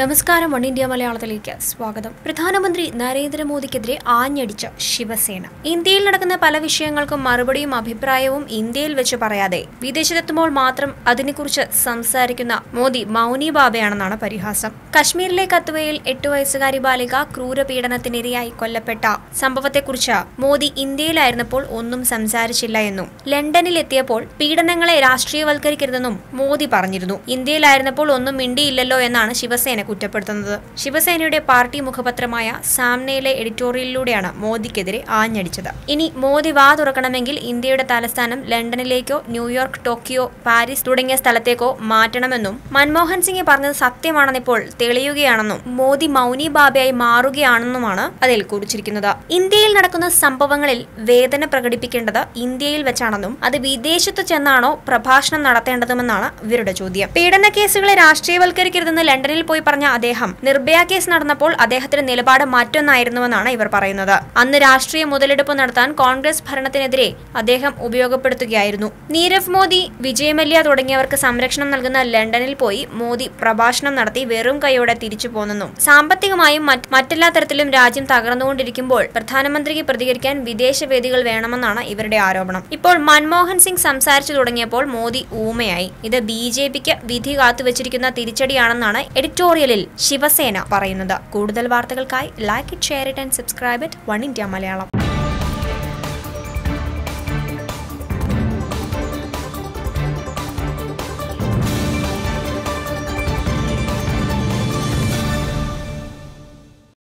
നമസ്കാരം one India മലയാളത്തിലേക്ക് സ്വാഗതം. പ്രധാനമന്ത്രി നരേന്ദ്രമോദിക്കെതിരെ ആഞ്ഞടിച്ച ശിവസേന. ഇന്ത്യയിൽ നടക്കുന്ന പല വിഷയങ്ങൾക്കും മറുപടിയും അഭിപ്രായവും ഇന്ത്യയിൽ വെച്ച് പറയാതെ വിദേശത്തെത്തുമ്പോൾ മാത്രം അതിനെക്കുറിച്ച് സംസാരിക്കുന്ന മോദി മൗനി ബാബയാണെന്നാണ് പരിഹാസം. കശ്മീരിലെ കത്തുവയിൽ എട്ടു വയസ്സുകാരി ബാലിക ക്രൂരപീഡനത്തിനിരയായി കൊല്ലപ്പെട്ട സംഭവത്തെക്കുറിച്ച് മോദി ഇന്ത്യയിലായിരുന്നപ്പോൾ ഒന്നും സംസാരിച്ചില്ല എന്നും ലണ്ടനിലെത്തിയപ്പോൾ പീഡനങ്ങളെ രാഷ്ട്രീയവൽക്കരിക്കരുതെന്നും മോദി പറഞ്ഞിരുന്നു. ഇന്ത്യയിലായിരുന്നപ്പോൾ ഒന്നും മിണ്ടിയില്ലല്ലോ എന്നാണ് ശിവസേന കുറ്റപ്പെടുത്തുന്നത്. ശിവസേനയുടെ പാർട്ടി മുഖപത്രമായ സാംനയിലെ എഡിറ്റോറിയലിലൂടെയാണ് മോദിക്കെതിരെ ആഞ്ഞടിച്ചത്. ഇനി മോദി വാ തുറക്കണമെങ്കിൽ ഇന്ത്യയുടെ തലസ്ഥാനം ലണ്ടനിലേക്കോ ന്യൂയോർക്ക് ടോക്കിയോ പാരീസ് തുടങ്ങിയ സ്ഥലത്തേക്കോ മാറ്റണമെന്നും മൻമോഹൻ സിംഗ് പറഞ്ഞത് സത്യമാണെന്നിപ്പോൾ തെളിയുകയാണെന്നും മോദി മൗനി ബാബയായി മാറുകയാണെന്നുമാണ് അതിൽ കുറിച്ചിരിക്കുന്നത്. ഇന്ത്യയിൽ നടക്കുന്ന സംഭവങ്ങളിൽ വേദന പ്രകടിപ്പിക്കേണ്ടത് ഇന്ത്യയിൽ വെച്ചാണെന്നും അത് വിദേശത്ത് ചെന്നാണോ പ്രഭാഷണം നടത്തേണ്ടതുമെന്നാണ് ഇവരുടെ ചോദ്യം. പീഡന കേസുകളെ രാഷ്ട്രീയവൽക്കരിക്കരുതെന്ന് ലണ്ടനിൽ പോയി പറഞ്ഞ അദ്ദേഹം നിർഭയ കേസ് നടന്നപ്പോൾ അദ്ദേഹത്തിന്റെ നിലപാട് മറ്റൊന്നായിരുന്നുവെന്നാണ് ഇവർ പറയുന്നത്. അന്ന് രാഷ്ട്രീയ മുതലെടുപ്പ് നടത്താൻ കോൺഗ്രസ് ഭരണത്തിനെതിരെ അദ്ദേഹം ഉപയോഗപ്പെടുത്തുകയായിരുന്നു. നീരവ് മോദി വിജയ് മല്യ തുടങ്ങിയവർക്ക് സംരക്ഷണം നൽകുന്ന ലണ്ടനിൽ പോയി മോദി പ്രഭാഷണം നടത്തി വെറും കൈയോടെ തിരിച്ചു പോന്നെന്നും സാമ്പത്തികമായും മറ്റെല്ലാ തരത്തിലും രാജ്യം തകർന്നുകൊണ്ടിരിക്കുമ്പോൾ പ്രധാനമന്ത്രിക്ക് പ്രതികരിക്കാൻ വിദേശ വേദികൾ വേണമെന്നാണ് ഇവരുടെ ആരോപണം. ഇപ്പോൾ മൻമോഹൻ സിംഗ് സംസാരിച്ചു തുടങ്ങിയപ്പോൾ മോദി ഊമയായി. ഇത് ബി ജെ പിക്ക് വിധി കാത്തുവച്ചിരിക്കുന്ന തിരിച്ചടിയാണെന്നാണ് എഡിറ്റോറിയലിൽ ശിവസേന പറയുന്നത്. കൂടുതൽ വാർത്തകൾക്കായി like it share it and subscribe it. One India Malayalam.